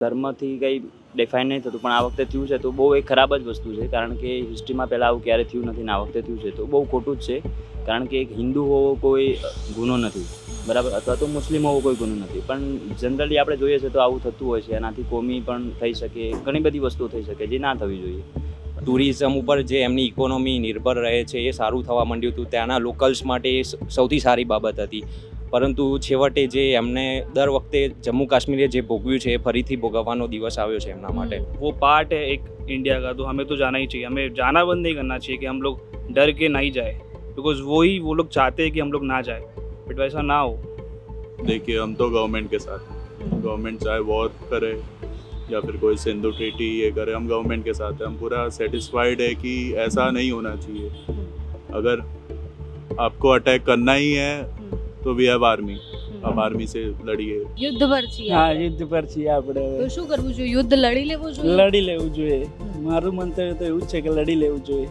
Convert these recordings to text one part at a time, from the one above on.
ધર્મથી કંઈ ડિફાઇન નહીં થતું, પણ આ વખતે થયું છે, તો બહુ એક ખરાબ જ વસ્તુ છે, કારણ કે હિસ્ટ્રીમાં પહેલાં આવું ક્યારે થયું નથી ને આ વખતે થયું છે, તો બહુ ખોટું જ છે, કારણ કે એક હિન્દુ હોવો કોઈ ગુનો નથી, બરાબર? અથવા તો મુસ્લિમ હોવો કોઈ ગુનો નથી, પણ જનરલી આપણે જોઈએ છે તો આવું થતું હોય છે, એનાથી કોમી પણ થઈ શકે, ઘણી બધી વસ્તુઓ થઈ શકે જે ના થવી જોઈએ. ટુરિઝમ ઉપર જે એમની ઇકોનોમી નિર્ભર રહે છે, એ સારું થવા માંડ્યું હતું, ત્યાંના લોકલ્સ માટે એ સૌથી સારી બાબત હતી. પરંતુ છેવટે જે એમને દર વખતે જમ્મુ કાશ્મીરે જે ભોગવ્યું છે એ ફરીથી ભોગવવાનો દિવસ આવ્યો છે એમના માટે वो पार्ट है एक इंडिया का तो हमें तो जाना ही चाहिए हमें जाना बंद नहीं करना चाहिए कि हम लोग डर के नहीं जाए बिकॉज वो ही वो लोग चाहते हैं कि हम लोग ना जाए बट वैसा ना हो देखिए हम तो गवर्नमेंट के साथ हैं गवर्नमेंट चाहे वॉर करे या फिर कोई सिंधु ट्रीटी ये करे हम गवर्नमेंट के साथ हैं हम पूरा सेटिस्फाइड है कि ऐसा नहीं होना चाहिए अगर आपको अटैक करना ही है तो वी हैव आर्मी आप आर्मी से लड़िए યુદ્ધ પર છીએ હા આપણે. યુદ્ધ પર છીએ આપણે તો શું કરવું જોઈએ યુદ્ધ લડી લેવું જોઈએ લડી લેવું જોઈએ મારું મંતવ્ય તો એવું જ છે કે લડી લેવું જોઈએ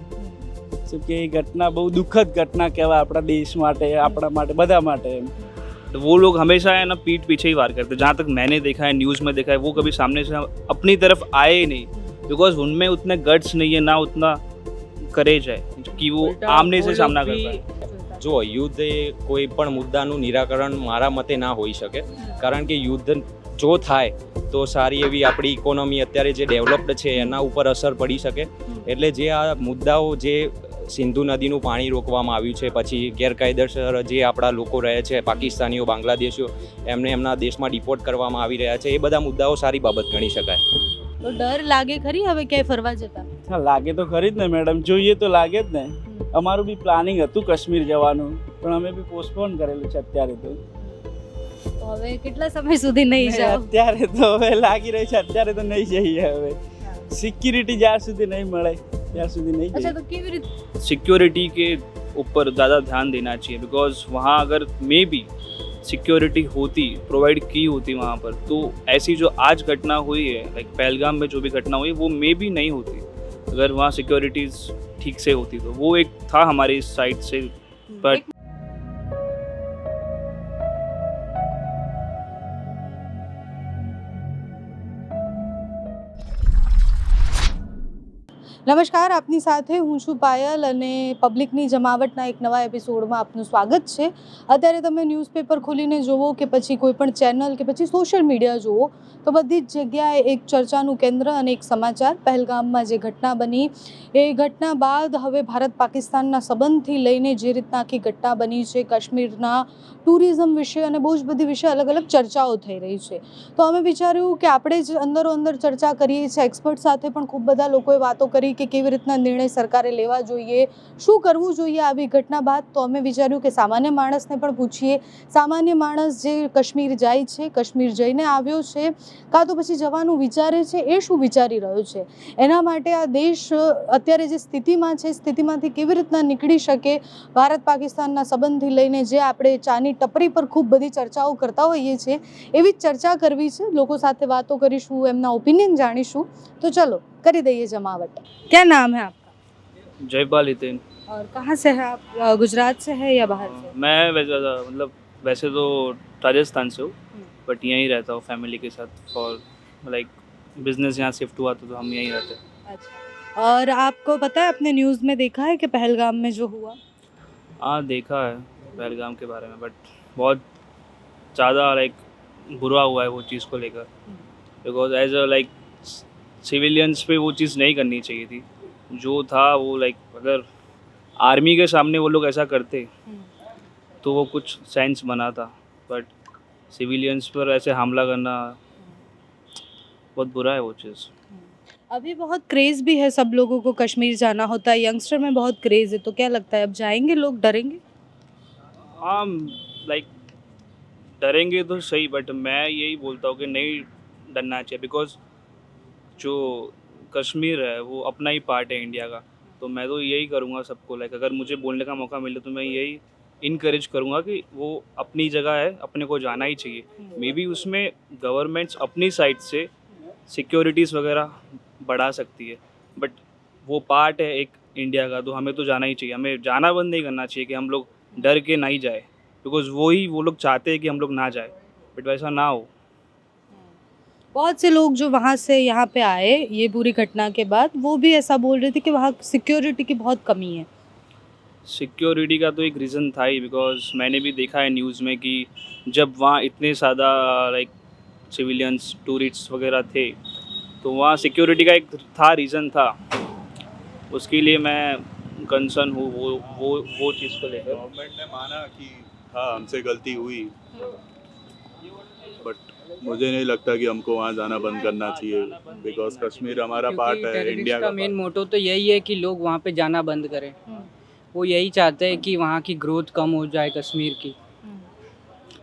શું કે એ ઘટના બહુ દુઃખદ ઘટના કહેવાય આપણા દેશ માટે આપણા માટે બધા માટે એમ तो वो लोग हमेशा है ना पीठ पीछे ही वार करते हैं जहाँ तक मैंने देखा है न्यूज़ में देखा है वो कभी सामने से अपनी तरफ आए ही नहीं बिकॉज उनमें उतने गट्स नहीं है ना उतना करेज है कि वो आमने से सामना कर पाए જો યુદ્ધ એ કોઈ પણ મુદ્દાનું નિરાકરણ મારા મતે ના હોઈ શકે, કારણ કે યુદ્ધ જો થાય તો સારી એવી આપણી ઇકોનોમી અત્યારે જે ડેવલપ્ડ છે એના ઉપર અસર પડી શકે. એટલે જે આ મુદ્દાઓ જે સિંધુ નદીનું પાણી રોકવામાં આવ્યું છે, પછી ગેરકાયદેસર જે આપણા લોકો રહે છે, પાકિસ્તાનીઓ, બાંગ્લાદેશીઓ, એમને એમના દેશમાં ડિપોર્ટ કરવામાં આવી રહ્યા છે, એ બધા મુદ્દાઓ સારી બાબત ગણી શકાય. તો ડર લાગે ખરી હવે ક્યાંય ફરવા જતા હા લાગે તો ખરી જ ને મેડમ જોઈએ તો લાગે જ ને અમારું બી પ્લાનિંગ હતું કાશ્મીર જવાનું પણ અમે બી પોસ્ટપોન કરેલું છે અત્યારે તો તો હવે કેટલા સમય સુધી નહીં જાઓ અત્યારે તો હવે લાગી રહ્યું છે અત્યારે તો નહીં જઈએ હવે સિક્યુરિટી જ્યાં સુધી નહીં મળે ત્યાં સુધી નહીં અચ્છા જઈએ તો કેવી રીતે सिक्योरिटी के ऊपर ज़्यादा ध्यान देना चाहिए बिकॉज वहाँ अगर मे बी सिक्योरिटी होती प्रोवाइड की होती वहाँ पर तो ऐसी जो आज घटना हुई है लाइक पहलगाम में जो भी घटना हुई, वो मे भी नहीं होती। अगर वहाँ सिक्योरिटीज़ ठीक से होती तो वो एक था हमारी साइड से बट નમસ્કાર, આપની સાથે હું છું પાયલ અને પબ્લિકની જમાવટના એક નવા એપિસોડમાં આપનું સ્વાગત છે. અત્યારે તમે ન્યૂઝપેપર ખોલીને જુઓ કે પછી કોઈ પણ ચેનલ કે પછી સોશિયલ મીડિયા જુઓ, તો બધી જ જગ્યાએ એક ચર્ચાનું કેન્દ્ર અને એક સમાચાર. પહેલગામમાં જે ઘટના બની, એ ઘટના બાદ હવે ભારત પાકિસ્તાનના સંબંધથી લઈને જે રીતના આખી ઘટના બની છે, કાશ્મીરના ટુરિઝમ વિશે અને બહુ જ બધી વિશે અલગ અલગ ચર્ચાઓ થઈ રહી છે. તો અમે વિચાર્યું કે આપણે જ અંદરો અંદર ચર્ચા કરીએ છીએ. એક્સપર્ટ સાથે પણ ખૂબ બધા લોકોએ વાતો કરી કે કેવી રીતના નિર્ણય સરકારે લેવા જોઈએ, શું કરવું જોઈએ આવી ઘટના બાદ, તો અમે વિચાર્યું કે સામાન્ય માણસને પણ પૂછીએ. સામાન્ય માણસ જે કાશ્મીર જાય છે, કાશ્મીર જઈને આવ્યો છે, કાં તો પછી જવાનું વિચારે છે, એ શું વિચારી રહ્યો છે? એના માટે આ દેશ અત્યારે જે સ્થિતિમાં છે, સ્થિતિમાંથી કેવી રીતના નીકળી શકે? ભારત પાકિસ્તાનના સંબંધથી લઈને જે આપણે ચાની ટપરી પર ખૂબ બધી ચર્ચાઓ કરતા હોઈએ છીએ, એવી જ ચર્ચા કરવી છે. લોકો સાથે વાતો કરીશું, એમના ઓપિનિયન જાણીશું. તો ચલો कर दे जमावट। क्या नाम है आपका? जयपाल हितेन और कहाँ से है आप? गुजरात से है या बाहर से? मैं वैसे मतलब वैसे तो राजस्थान से हूँ हम्म। बट यहीं रहता हूँ फैमिली के साथ और लाइक बिज़नेस यहाँ शिफ्ट हुआ था तो हम यहीं रहते हैं। अच्छा। और आपको पता है आपने न्यूज़ में देखा है कि पहलगाम में जो हुआ? हाँ देखा है पहलगाम के बारे में बट बहुत ज़्यादा लाइक बुरा हुआ है वो चीज़ को लेकर। Because as a like civilians पे वो चीज़ नहीं करनी चाहिए थी। जो था वो लाइक अगर आर्मी के सामने वो लोग ऐसा करते तो वो कुछ सेंस बना था। बट सिविलियंस पर ऐसे हमला करना बहुत बुरा है वो चीज़। अभी बहुत क्रेज़ भी है सब लोगों को कश्मीर जाना होता है। यंगस्टर में बहुत क्रेज़ है तो क्या लगता है अब जाएँगे लोग डरेंगे? हाँ लाइक डरेंगे तो सही बट मैं यही बोलता हूँ कि नहीं डरना चाहिए। बिकॉज़ जो कश्मीर है, वो अपना ही पार्ट है इंडिया का। तो मैं तो यही करूँगा सबको लाइक अगर मुझे बोलने का मौका मिले तो मैं यही इनक्रेज करूँगा कि वो अपनी जगह है, अपने को जाना ही चाहिए। मे बी उसमें गवर्नमेंट्स अपनी साइड से सिक्योरिटीज़ वगैरह बढ़ा सकती है बट वो पार्ट है एक इंडिया का तो हमें तो जाना ही चाहिए। हमें जाना बंद नहीं करना चाहिए कि हम लोग डर के नहीं जाए बिकॉज़ वो ही, वो लोग चाहते हैं कि हम लोग ना जाए बट वैसा ना हो। बहुत से लोग जो वहाँ से यहाँ पे आए ये पूरी घटना के बाद वो भी ऐसा बोल रहे थे कि वहाँ सिक्योरिटी की बहुत कमी है। सिक्योरिटी का तो एक रीज़न था ही बिकॉज़ मैंने भी देखा है न्यूज़ में कि जब वहाँ इतने ज़्यादा लाइक सिविलियंस टूरिस्ट वगैरह थे तो वहाँ सिक्योरिटी का एक था रीज़न था। उसके लिए मैं कंसर्न हूँ वो वो वो चीज़ को लेकर। गवर्नमेंट ने माना कि हाँ हमसे गलती हुई। बट मुझे नहीं लगता कि हमको वहाँ जाना बंद करना चाहिए बिकॉज़ कश्मीर हमारा पार्ट है इंडिया का का मेन मोटो तो यही है कि लोग वहाँ पे जाना बंद करें। वो यही चाहते हैं कि वहाँ की ग्रोथ कम हो जाए कश्मीर की।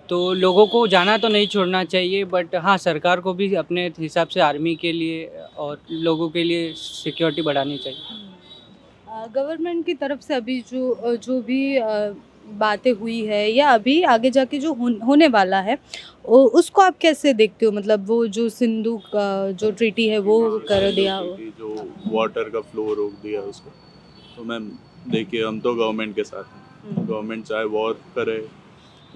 तो लोगों को जाना तो नहीं छोड़ना चाहिए बट हाँ सरकार को भी अपने हिसाब से आर्मी के लिए और लोगों के लिए सिक्योरिटी बढ़ानी चाहिए। गवर्नमेंट की तरफ़ से अभी जो जो भी बातें हुई है या अभी आगे जाके जो होन- वाला है उसको आप कैसे देखते हो? मतलब वो जो सिंधु का जो ट्रीटी है वो कर दिया जो वाटर का फ्लो रोक दिया उसको। तो मैम देखिए हम तो गवर्नमेंट के साथ हैं। गवर्नमेंट चाहे वॉर करे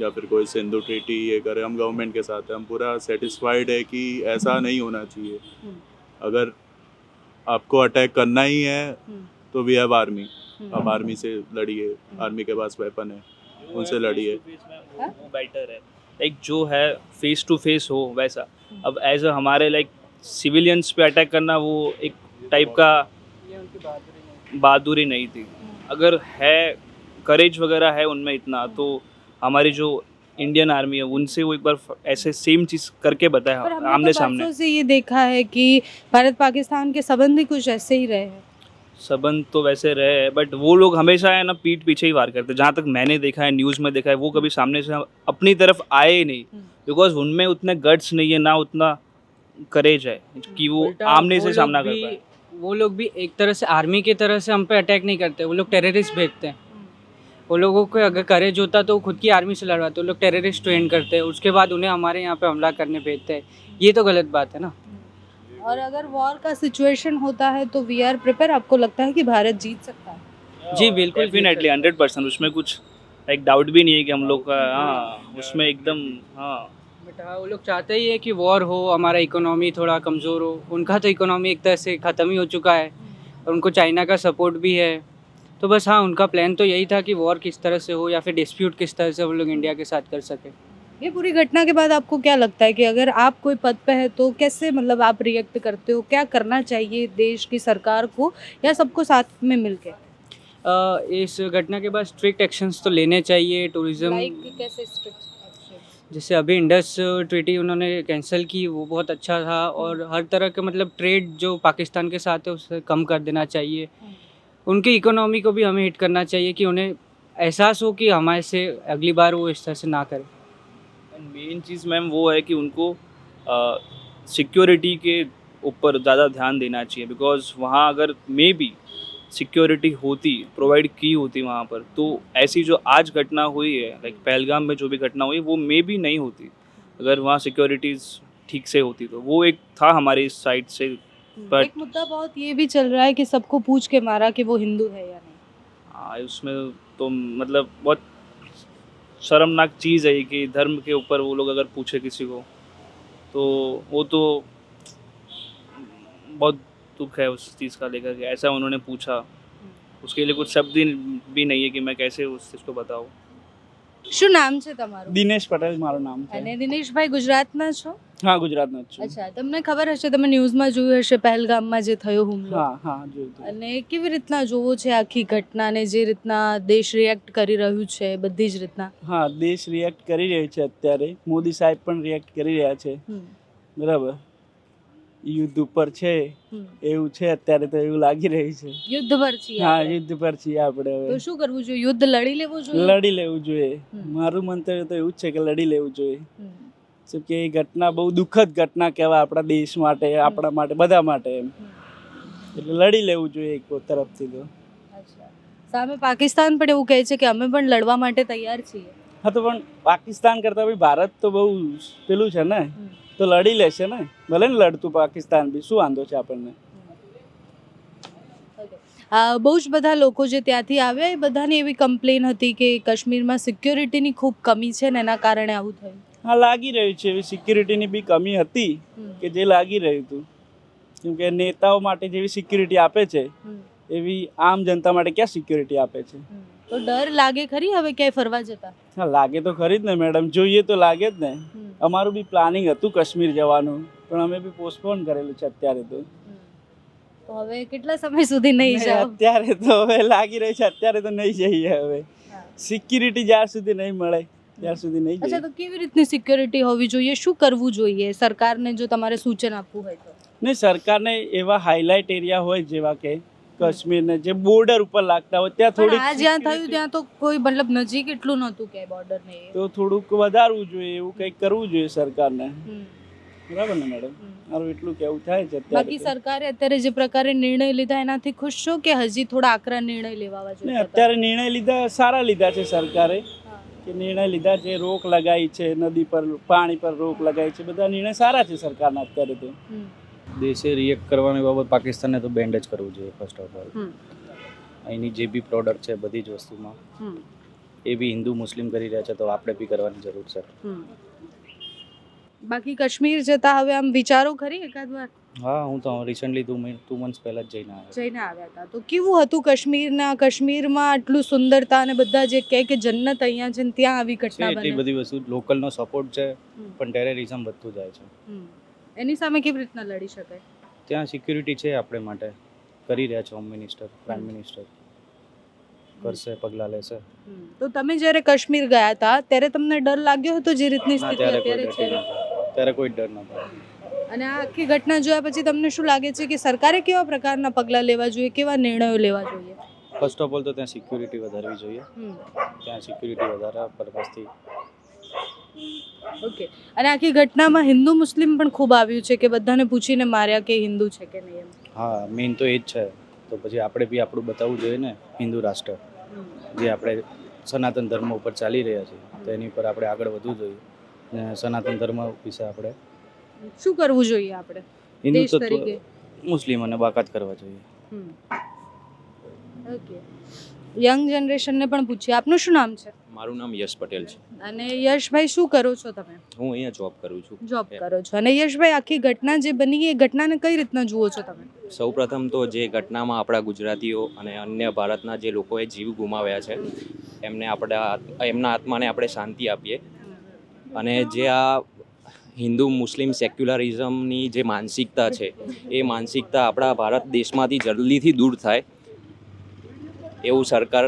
या फिर कोई सिंधु ट्रीटी ये करे हम गवर्नमेंट के साथ हैं। हम पूरा सेटिस्फाइड है कि ऐसा नहीं होना चाहिए। हम्म। अगर आपको अटैक करना ही है हम्म। तो वी हैव आर्मी हम्म। आप आर्मी से लड़िए आर्मी के पास वेपन है उनसे लड़िए। बेटर है? लाइक जो है फेस टू फेस हो वैसा। अब एज अ हमारे लाइक सिविलियंस पे अटैक करना वो एक टाइप का बहादुरी नहीं थी। अगर है करेज वगैरह है उनमें इतना तो हमारी जो इंडियन आर्मी है उनसे वो एक बार ऐसे सेम चीज़ करके बताया आमने तो सामने। से ये देखा है कि भारत पाकिस्तान के संबंध ही कुछ ऐसे ही रहे हैं। संबंध तो वैसे रहे हैं बट वो लोग हमेशा है ना पीठ पीछे ही वार करते जहाँ तक मैंने देखा है न्यूज़ में देखा है वो कभी सामने से अपनी तरफ़ आए ही नहीं। हम्म। बिकॉज़ उनमें उतने गट्स नहीं है ना उतना करेज है कि वो आमने से सामना कर पाए। वो लोग भी एक तरह से आर्मी की तरह से हम पे अटैक नहीं करते वो लोग टेररिस्ट भेजते हैं। वो लोगों को अगर करेज होता तो वो खुद की आर्मी से लड़वाते वो लोग टेररिस्ट ट्रेन करते हैं उसके बाद उन्हें हमारे यहाँ पे हमला करने भेजते हैं। ये तो गलत बात है ना। और अगर वॉर का सिचुएशन होता है तो वी आर प्रिपेयर आपको लगता है कि भारत जीत सकता है? जी बिल्कुल डेफिनेटली हंड्रेड परसेंट उसमें कुछ एक डाउट भी नहीं है कि हम लोग का हाँ उसमें एकदम हाँ। बट हाँ वो लोग चाहते ही है कि वॉर हो हमारा इकोनॉमी थोड़ा कमज़ोर हो। उनका तो इकोनॉमी एक तरह से ख़त्म ही हो चुका है और उनको चाइना का सपोर्ट भी है। तो बस हाँ उनका प्लान तो यही था कि वॉर किस तरह से हो या फिर डिस्प्यूट किस तरह से वो लोग इंडिया के साथ कर सके। ये पूरी घटना के बाद आपको क्या लगता है कि अगर आप कोई पद पे है तो कैसे मतलब आप रिएक्ट करते हो? क्या करना चाहिए देश की सरकार को या सबको साथ में मिलके? अ, इस घटना के बाद स्ट्रिक्ट एक्शंस तो लेने चाहिए टूरिज़्म कैसे जैसे अभी इंडस ट्रीटी उन्होंने कैंसिल की वो बहुत अच्छा था और हर तरह के मतलब ट्रेड जो पाकिस्तान के साथ है उसे कम कर देना चाहिए। उनकी इकोनॉमी को भी हमें हिट करना चाहिए कि उन्हें एहसास हो कि हमारे से अगली बार वो इस तरह से ना करें। मेन चीज़ मैम वो है कि उनको सिक्योरिटी के ऊपर ज़्यादा ध्यान देना चाहिए। बिकॉज़ वहाँ अगर मे बी सिक्योरिटी होती प्रोवाइड की होती वहाँ पर तो ऐसी जो आज घटना हुई है लाइक पहलगाम में जो भी घटना हुई वो मे बी नहीं होती। अगर वहाँ सिक्योरिटीज़ ठीक से होती तो। वो एक था हमारी साइड से But- एक मुद्दा बहुत ये भी चल रहा है कि सबको पूछ के मारा कि वो हिंदू है या नहीं। हाँ उसमें तो मतलब बहुत शर्मनाक चीज़ है कि धर्म के ऊपर वो लोग अगर पूछे किसी को तो वो तो बहुत दुख है उस चीज़ का लेकर के, ऐसा उन्होंने पूछा। उसके लिए कुछ शब्द भी नहीं है कि मैं कैसे उस चीज़ को बताऊँ। શું નામ છે તમારું? દિનેશ પટેલ મારું નામ છે. અને દિનેશભાઈ ગુજરાતના છો? હા ગુજરાતના જ છું. અચ્છા તમને ખબર હશે તમે ન્યૂઝમાં જોયું હશે પહેલગામમાં જે થયો હુમલો. હા હા જોયું અને કેવી રીતના જોવો છે આખી ઘટનાને જે રીતના દેશ રિએક્ટ કરી રહ્યું છે બધી જ રીતના? હા દેશ રિએક્ટ કરી રહ્યો છે અત્યારે. મોદી સાહેબ પણ રિએક્ટ કરી રહ્યા છે. બરાબર. યુદ્ધ ઉપર છે. એવું છે અત્યારે તો એવું લાગી રહ્યું છે. યુદ્ધ પર છીએ હા યુદ્ધ પર છીએ આપણે તો શું કરવું જોઈએ? યુદ્ધ લડી લેવું જોઈએ? લડી લેવું જોઈએ. મારું મંતવ્ય તો એવું જ છે કે લડી લેવું જોઈએ. જેમ કે એ ઘટના બહુ દુઃખદ ઘટના કહેવાય આપણા દેશ માટે આપણા માટે બધા માટે એમ. એટલે લડી લેવું જોઈએ એક તરફથી તો. સામે પાકિસ્તાન પણ એવું કહે છે કે અમે પણ લડવા માટે તૈયાર છીએ. હા તો પણ પાકિસ્તાન કરતાં ભાઈ ભારત તો બહુ પેલું છે ને. તો લડી લેશે ને? ભલે ને લડતું પાકિસ્તાન બી. શું વાંધો છે આપણને? બહુ જ બધા લોકો જે ત્યાંથી આવ્યા એ બધાની એવી કમ્પ્લેન હતી કે કાશ્મીરમાં સિક્યોરિટીની ખૂબ કમી છે ને એના કારણે આવું થયું. હા લાગી રહ્યું છે. એવી સિક્યુરિટીની બી કમી હતી કે જે લાગી રહ્યું હતું. કેમ કે નેતાઓ માટે જેવી સિક્યુરિટી આપે છે. એવી આમ જનતા માટે ક્યાં સિક્યુરિટી આપે છે? તો ડર લાગે ખરી હવે ક્યાંય ફરવા જતા? હા લાગે તો ખરી જ ને મેડમ જોઈએ તો લાગે જ ને. અમારું બી પ્લાનિંગ હતું કાશ્મીર જવાનું પણ અમે બી પોસ્ટપોન કરેલું છે અત્યારે તો. હવે કેટલા સમય સુધી નહીં જાય અત્યારે તો હવે લાગી રહી છે અત્યારે તો નહીં જઈએ હવે. સિક્યુરિટી જ્યાં સુધી નહીં મળે ત્યાં સુધી નહીં અચ્છા તો કેવી રીતની સિક્યોરિટી હોવી જોઈએ? શું કરવું જોઈએ? સરકારને જો તમારે સૂચન આપવું હોય તો? ને સરકારને એવા હાઇલાઇટ એરિયા હોય જેવા કે કાશ્મીરને જે બોર્ડર ઉપર લાગતા હોય ત્યાં થોડી આ જ્યાં થયું ત્યાં તો કોઈ મતલબ નજીક એટલું નહોતું કે બોર્ડર ને તો થોડુંક વધારવું જોઈએ એવું કંઈક કરવું જોઈએ સરકારને. બરાબર ને મેડમ? મારું એટલું કેવું થાય છે બાકી સરકારે અત્યારે જે પ્રકારે નિર્ણય લીધા એનાથી ખુશ છો કે હજી થોડા આકરા નિર્ણય લેવા જોઈએ? અત્યારે નિર્ણય લીધા સારા લીધા છે સરકારે. કે નિર્ણય લીધા છે રોક લગાવી છે નદી પર પાણી પર રોક લગાવી છે બધા નિર્ણય સારા છે સરકારના અત્યારે તો. દેશે રિએક્ટ કરવાની બાબત પાકિસ્તાનને તો બેન્ડ જ કરવું જોઈએ ફર્સ્ટ ઓફ ઓલ અહીંની જે બી પ્રોડક્ટ છે બધી જ વસ્તુમાં. એ બી હિન્દુ મુસ્લિમ કરી રહ્યા છે તો આપણે બી કરવાની જરૂર છે. બાકી કાશ્મીર જતા હવે આમ વિચારો ખરી એકાદ વાર? હા હું તો રિસન્ટલી ટુ ટુ મંથ્સ પહેલાં જ જઈને આવ્યો. જઈને આવ્યા હતા. તો કેવું હતું કાશ્મીરના કાશ્મીરમાં આટલું સુંદરતા અને બધા જે કહે કે જન્નત અહીંયા છે ત્યાં આવી ઘટના બની? એટલી બધી વસ્તુ લોકલનો સપોર્ટ છે પણ ટેરરિઝમ વધતું જાય છે. એની સામે કેવી રીતના લડી શકાય? ત્યાં સિક્યુરિટી છે આપણે માટે. કરી રહ્યા છે હોમ મિનિસ્ટર પ્રાઇમ મિનિસ્ટર કરશે પગલાં લેશે. તો તમે જ્યારે કાશ્મીર ગયા હતા ત્યારે તમને ડર લાગ્યો હતો જે રીતની સ્થિતિ અત્યારે છે? ત્યારે કોઈ ડર નહોતો. અને આ આખી ઘટના જોયા પછી તમને શું લાગે છે કે સરકારે કેવા પ્રકારના પગલાં લેવા જોઈએ કેવા નિર્ણયો લેવા જોઈએ? ફર્સ્ટ ઓફ ઓલ તો ત્યાં સિક્યુરિટી વધારવી જોઈએ. ત્યાં સિક્યુરિટી વધારવા પર્પઝથી ઓકે અને આખી ઘટનામાં હિન્દુ મુસ્લિમ પણ ખૂબ આવ્યું છે કે બધાને પૂછીને માર્યા કે હિન્દુ છે કે નહીં એમ? હા મેઇન તો એ જ છે. તો પછી આપણે બી આપણું બતાવવું જોઈએ ને હિન્દુ રાષ્ટ્ર. જે આપણે સનાતન ધર્મ ઉપર ચાલી રહ્યા છીએ તો એની ઉપર આપણે આગળ વધવું જોઈએ. ને સનાતન ધર્મ વિશે આપણે શું કરવું જોઈએ આપણે? હિન્દુ તરીકે. મુસ્લિમોને બાકાત કરવા જોઈએ. ઓકે યંગ જનરેશનને પણ પૂછીએ આપનું શું નામ છે? મારું નામ યશ પટેલ છે. અને યશભાઈ શું કરો છો તમે? હું અહીંયા જોબ કરું છું. જોબ કરો છો. અને યશભાઈ આખી ઘટના જે બની એ ઘટનાને કઈ રીતના જુઓ છો તમે? સૌપ્રથમ તો જે ઘટનામાં આપણા ગુજરાતીઓ અને અન્ય ભારતના જે લોકોએ જીવ ગુમાવ્યા છે એમને આપણા એમના આત્માને આપણે શાંતિ આપીએ. અને જે આ હિન્દુ મુસ્લિમ સેક્યુલરિઝમની જે માનસિકતા છે એ માનસિકતા આપણા ભારત દેશમાંથી જલ્દીથી દૂર થાય. એવું સરકાર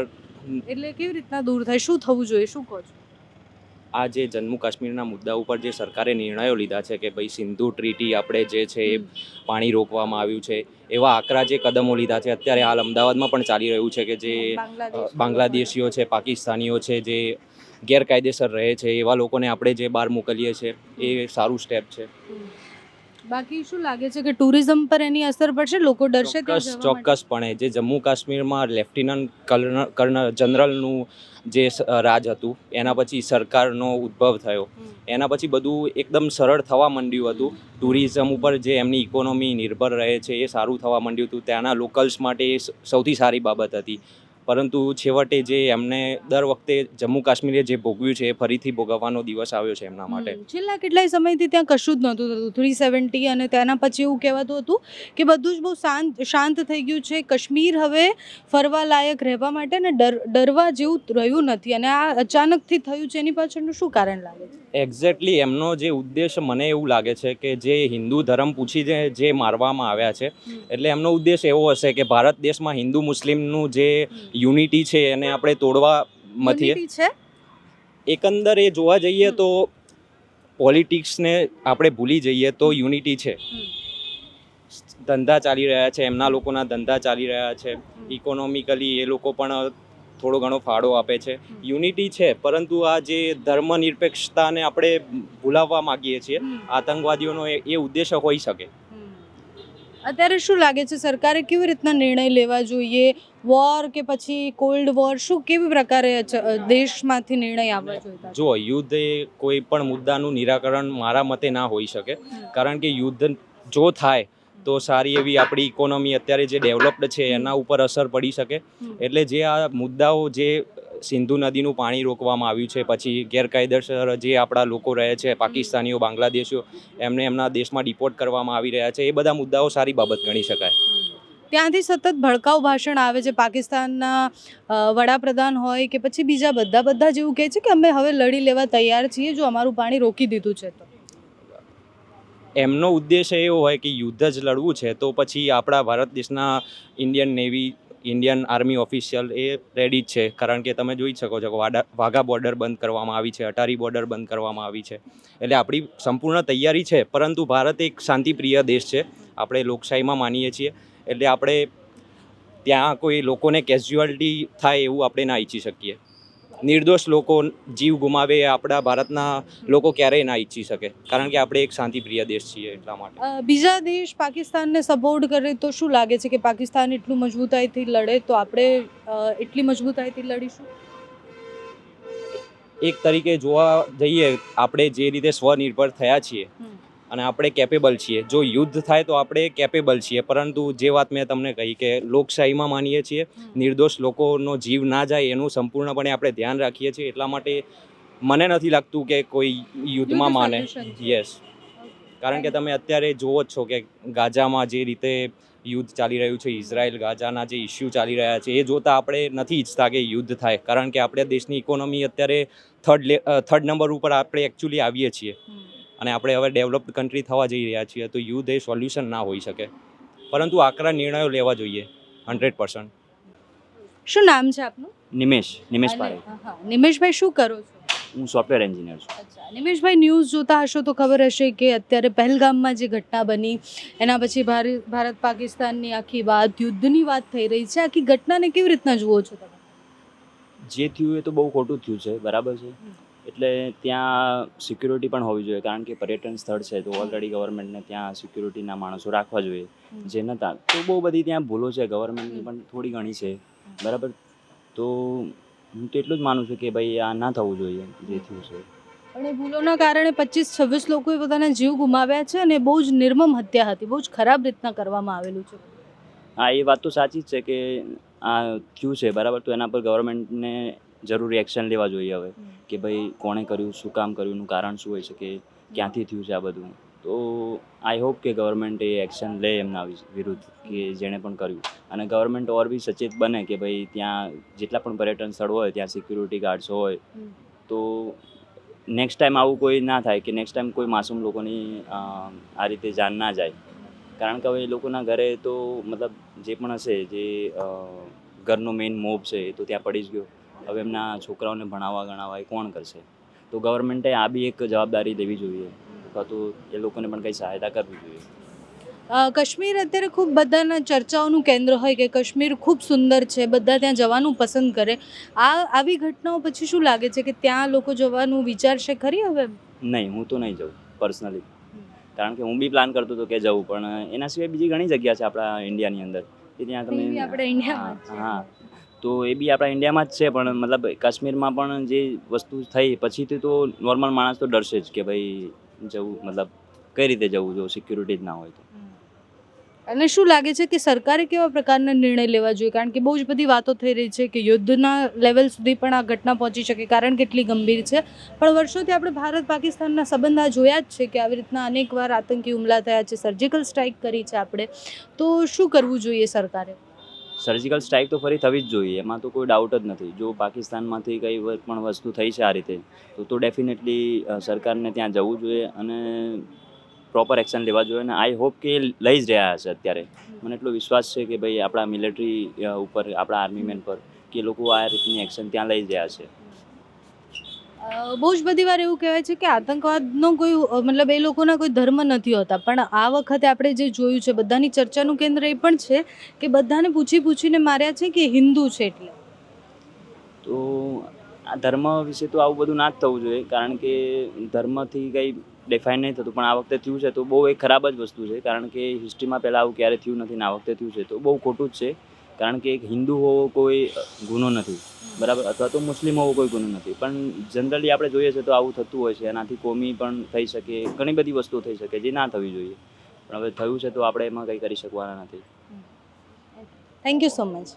એટલે કેવી રીતના દૂર થાય? શું થવું જોઈએ? શું કહો છો? આ જે જમ્મુ કાશ્મીરના મુદ્દા ઉપર જે સરકારે નિર્ણયો લીધા છે કે ભાઈ સિંધુ ટ્રીટી આપણે જે છે એ પાણી રોકવામાં આવ્યું છે એવા આકરા જે કદમો લીધા છે અત્યારે હાલ અમદાવાદમાં પણ ચાલી રહ્યું છે કે જે બાંગ્લાદેશીઓ છે પાકિસ્તાનીઓ છે જે ગેરકાયદેસર રહે છે એવા લોકોને આપણે જે બહાર મોકલીએ છીએ એ સારું સ્ટેપ છે. બાકી શું લાગે છે કે ટુરિઝમ પર એની અસર પડશે? લોકો ડરશે ચોક્કસ ચોક્કસપણે. જે જમ્મુ કાશ્મીરમાં લેફ્ટિનન્ટ કર્નલ કર્નલ જનરલનું જે રાજ હતું એના પછી સરકારનો ઉદ્ભવ થયો. એના પછી બધું એકદમ સરળ થવા માંડ્યું હતું. ટુરિઝમ ઉપર જે એમની ઇકોનોમી નિર્ભર રહે છે એ સારું થવા માંડ્યું હતું. ત્યાંના લોકલ્સ માટે એ સૌથી સારી બાબત હતી. પરંતુ છેવટે જે એમને દર વખતે જમ્મુ કાશ્મીરે જે ભોગવ્યું છે એ ફરીથી ભોગવવાનો દિવસ આવ્યો છે એમના માટે. છેલ્લા કેટલાય સમયથી ત્યાં કશું જ નહોતું થતું. થ્રી સેવન્ટી અને તેના પછી એવું કહેવાતું હતું કે બધું જ બહુ શાંત શાંત થઈ ગયું છે. કાશ્મીર હવે ફરવા લાયક રહેવા માટે ને ડર ડરવા જેવું રહ્યું નથી. અને આ અચાનકથી થયું છે એની પાછળનું શું કારણ લાગે છે? એક્ઝેક્ટલી એમનો જે ઉદ્દેશ મને એવું લાગે છે કે જે હિન્દુ ધર્મ પૂછીને જે મારવામાં આવ્યા છે એટલે એમનો ઉદ્દેશ એવો હશે કે ભારત દેશમાં હિન્દુ મુસ્લિમનું જે યુનિટી છે એને આપણે તોડવા મથીએ. છે? એકંદર એ જોવા જઈએ તો પોલિટિક્સને આપણે ભૂલી જઈએ તો યુનિટી છે. ધંધા ચાલી રહ્યા છે એમના લોકોના ધંધા ચાલી રહ્યા છે. ઇકોનોમિકલી એ લોકો પણ થોડો ઘણો ફાળો આપે છે. યુનિટી છે પરંતુ આ જે ધર્મ નિરપેક્ષતાને આપણે ભૂલાવવા માંગીએ છીએ આતંકવાદીઓનો એ ઉદ્દેશ હોઈ શકે. અત્યારે શું લાગે છે સરકારે કેવી રીતના નિર્ણય લેવા જોઈએ? વોર કે પછી કોલ્ડ વોર શું કેવી પ્રકારે દેશમાંથી નિર્ણય આવવા જોઈએ? જો યુદ્ધ એ કોઈ પણ મુદ્દાનું નિરાકરણ મારા મતે ના હોઈ શકે. કારણ કે યુદ્ધ જો થાય તો સારી એવી આપણી ઇકોનોમી અત્યારે જે ડેવલપ્ડ છે એના ઉપર અસર પડી શકે. એટલે જે આ મુદ્દાઓ જે સિંધુ નદીનું પાણી રોકવામાં આવ્યું છે. પછી ગેરકાયદેસર જે આપણા લોકો રહે છે પાકિસ્તાનીઓ બાંગ્લાદેશીઓ એમને એમના દેશમાં ડિપોર્ટ કરવામાં આવી રહ્યા છે. એ બધા મુદ્દાઓ સારી બાબત ગણી શકાય. ત્યાંથી સતત ભડકાઉ ભાષણ આવે છે. પાકિસ્તાનના વડાપ્રધાન હોય કે પછી બીજા બધા બધા જેવું કહે છે કે અમે હવે લડી લેવા તૈયાર છીએ જો અમારું પાણી રોકી દીધું છે તો. એમનો ઉદ્દેશ એવો હોય કે યુદ્ધ જ લડવું છે. તો પછી આપણા ભારત દેશના Indian navy Indian army official એ રેડી જ છે. કારણ કે તમે જોઈ શકો છો કે વાડા, વાઘા બોર્ડર બંધ કરવામાં આવી છે, અટારી બોર્ડર બંધ કરવામાં આવી છે. એટલે આપણી સંપૂર્ણ તૈયારી છે, પરંતુ ભારત એક શાંતિપ્રિય દેશ છે. આપણે લોકશાહીમાં માનીએ છીએ. એટલે આપણે ત્યાં કોઈ લોકોને કેઝ્યુઅલિટી થાય એવું આપણે ના ઈચ્છી શકીએ. નિર્દોષ લોકો જીવ ગુમાવે એ આપણા ભારતના લોકો ક્યારેય ના ઈચ્છી શકે. કારણ કે આપણે એક શાંતિપ્રિય દેશ છીએ એટલા માટે. બીજા દેશ પાકિસ્તાનને સપોર્ટ કરે તો શું લાગે છે કે પાકિસ્તાન એટલું મજબૂતાઈથી લડે તો આપણે એટલી મજબૂતાઈથી લડીશું? એક તરીકે જોવા જઈએ આપણે જે રીતે સ્વનિર્ભર થયા છીએ. અને આપણે કેપેબલ છીએ. જો યુદ્ધ થાય તો આપણે કેપેબલ છીએ. પરંતુ જે વાત મેં તમને કહી કે લોકશાહીમાં માનીએ છીએ નિર્દોષ લોકોનો જીવ ના જાય એનું સંપૂર્ણપણે આપણે ધ્યાન રાખીએ છીએ. એટલા માટે મને નથી લાગતું કે કોઈ યુદ્ધમાં માને. યસ કારણ કે તમે અત્યારે જોવો જ છો કે ગાઝામાં જે રીતે યુદ્ધ ચાલી રહ્યું છે ઇઝરાયલ ગાઝાના જે ઇસ્યુ ચાલી રહ્યા છે એ જોતાં આપણે નથી ઈચ્છતા કે યુદ્ધ થાય. કારણ કે આપણે દેશની ઇકોનોમી અત્યારે થર્ડ થર્ડ નંબર ઉપર આપણે એકચ્યુઅલી આવીએ છીએ. અને આપણે હવે ડેવલપ્ડ કન્ટ્રી થવા જઈ રહ્યા છીએ તો યુદ્ધ એ સોલ્યુશન ના હોઈ શકે. પરંતુ આકરા નિર્ણયો લેવા જોઈએ હંડ્રેડ પર્સન્ટ શું નામ છે આપનું? નિમેશ નિમેશ પારેખ. નિમેશભાઈ શું કરો છો? હું સોફ્ટવેર એન્જિનિયર છું. નિમેશભાઈ ન્યૂઝ જોતા હશો તો ખબર હશે કે અત્યારે પહેલગામમાં જે ઘટના બની એના પછી ભાર- ભારત પાકિસ્તાનની આખી વાત યુદ્ધની વાત થઈ રહી છે. આખી ઘટનાને કેવી રીતના જુઓ છો તમે? જે થયું એ તો બહુ ખોટું થયું છે બરાબર છે. એટલે ત્યાં સિક્યુરિટી પણ હોવી જોઈએ કારણ કે પર્યટન સ્થળ છે તો ઓલરેડી ગવર્મેન્ટને ત્યાં સિક્યુરિટીના માણસો રાખવા જોઈએ જે નતા. તો બહુ બધી ત્યાં ભૂલો છે ગવર્મેન્ટની પણ થોડી ઘણી છે બરાબર? તો હું તો એટલું જ માનું છું કે ભાઈ આ ના થવું જોઈએ જે થયું છે. એ ભૂલોના કારણે પચીસ છવ્વીસ લોકોએ પોતાના જીવ ગુમાવ્યા છે અને બહુ જ નિર્મમ હત્યા હતી બહુ જ ખરાબ રીતના કરવામાં આવેલું છે. હા એ વાત તો સાચી જ છે કે આ થયું છે બરાબર? તો એના પર ગવર્મેન્ટને જરૂરી એક્શન લેવા જોઈએ હવે. કે ભાઈ કોણે કર્યું શું કામ કર્યું એનું કારણ શું હોઈ શકે ક્યાંથી થયું છે આ બધું. તો આઈ હોપ કે ગવર્મેન્ટ એ એક્શન લે એમના વિરુદ્ધ કે જેણે પણ કર્યું. અને ગવર્મેન્ટ ઓર બી સચેત બને કે ભાઈ ત્યાં જેટલા પણ પર્યટન સ્થળ હોય ત્યાં સિક્યુરિટી ગાર્ડ્સ હોય. તો નેક્સ્ટ ટાઈમ આવું કોઈ ના થાય કે નેક્સ્ટ ટાઈમ કોઈ માસૂમ લોકોની આ રીતે જાન ના જાય. કારણ કે હવે એ લોકોના ઘરે તો મતલબ જે પણ હશે જે ઘરનો મેઇન મોબ છે એ તો ત્યાં પડી જ ગયો. હવે એમના છોકરાઓને ભણાવવા ગણાવવા એ કોણ કરશે? તો ગવર્મેન્ટે આ બી એક જવાબદારી દેવી જોઈએ. અથવા તો એ લોકોને પણ કંઈ સહાયતા કરવી જોઈએ. કાશ્મીર અત્યારે ખૂબ બધાના ચર્ચાઓનું કેન્દ્ર હોય કે કાશ્મીર ખૂબ સુંદર છે બધા ત્યાં જવાનું પસંદ કરે. આ આવી ઘટનાઓ પછી શું લાગે છે કે ત્યાં લોકો જવાનું વિચારશે ખરી હવે? નહીં હું તો નહીં જાઉં પર્સનલી કારણ કે હું બી પ્લાન કરતો હતો કે જવું પણ એના સિવાય બીજી ઘણી જગ્યા છે આપણા ઇન્ડિયાની અંદર. કે ત્યાં તમે આપણે ઇન્ડિયામાં હા. તો એ બી આપણા ઇન્ડિયામાં જ છે, પણ મતલબ કાશ્મીરમાં પણ જે વસ્તુ થઈ, પછીથી તો નોર્મલ માણસ તો ડરશે જ કે ભાઈ જવું, મતલબ કઈ રીતે જવું, જો સિક્યુરિટી જ ના હોય તો. અને શું લાગે છે કે સરકારે કેવા પ્રકારના નિર્ણય લેવા જોઈએ? કારણ કે બહુ જ બધી વાતો થઈ રહી છે કે યુદ્ધના લેવલ સુધી પણ આ ઘટના પહોંચી શકે, કારણ કેટલી ગંભીર છે. પણ વર્ષોથી આપણે ભારત પાકિસ્તાનના સંબંધ આ જોયા જ છે કે આવી રીતના અનેકવાર આતંકી હુમલા થયા છે સર્જિકલ સ્ટ્રાઇક કરી છે આપણે. તો શું કરવું જોઈએ સરકારે? સર્જિકલ સ્ટ્રાઇક તો ફરી થવી જ જોઈએ. એમાં તો કોઈ ડાઉટ જ નથી. જો પાકિસ્તાનમાંથી કંઈ પણ વસ્તુ થઈ છે આ રીતે તો તો ડેફિનેટલી સરકારને ત્યાં જવું જોઈએ અને પ્રોપર એક્શન લેવા જોઈએ અને આઈ હોપ કે એ લઈ જ રહ્યા હશે અત્યારે. મને એટલો વિશ્વાસ છે કે ભાઈ આપણા મિલિટરી ઉપર આપણા આર્મી મેન પર કે લોકો આ રીતની એક્શન ત્યાં લઈ જ રહ્યા છે. બહુ જ બધી વાર એવું કહેવાય છે કે આતંકવાદનો કોઈ મતલબ એ લોકોના કોઈ ધર્મ નથી હોતા. પણ આ વખતે આપણે જે જોયું છે, બધાની ચર્ચાનું કેન્દ્ર એ પણ છે કે બધાને પૂછી પૂછીને માર્યા છે કે હિન્દુ છે એટલે. તો આ ધર્મ વિશે તો આવું બધું ના જ થવું જોઈએ, કારણ કે ધર્મથી કંઈ ડિફાઇન નહીં થતું. પણ આ વખતે થયું છે તો બહુ એક ખરાબ જ વસ્તુ છે, કારણ કે હિસ્ટ્રીમાં પહેલાં આવું ક્યારે થયું નથી ને આ વખતે થયું છે તો બહુ ખોટું જ છે. કારણ કે એક હિન્દુ હોવો કોઈ ગુનો નથી, બરાબર? અથવા તો મુસ્લિમ હોવો કોઈ ગુનો નથી. પણ જનરલી આપણે જોઈએ છે તો આવું થતું હોય છે. એનાથી કોમી પણ થઈ શકે, ઘણી બધી વસ્તુઓ થઈ શકે જે ના થવી જોઈએ. પણ હવે થયું છે તો આપણે એમાં કંઈ કરી શકવાના નથી. Thank you so much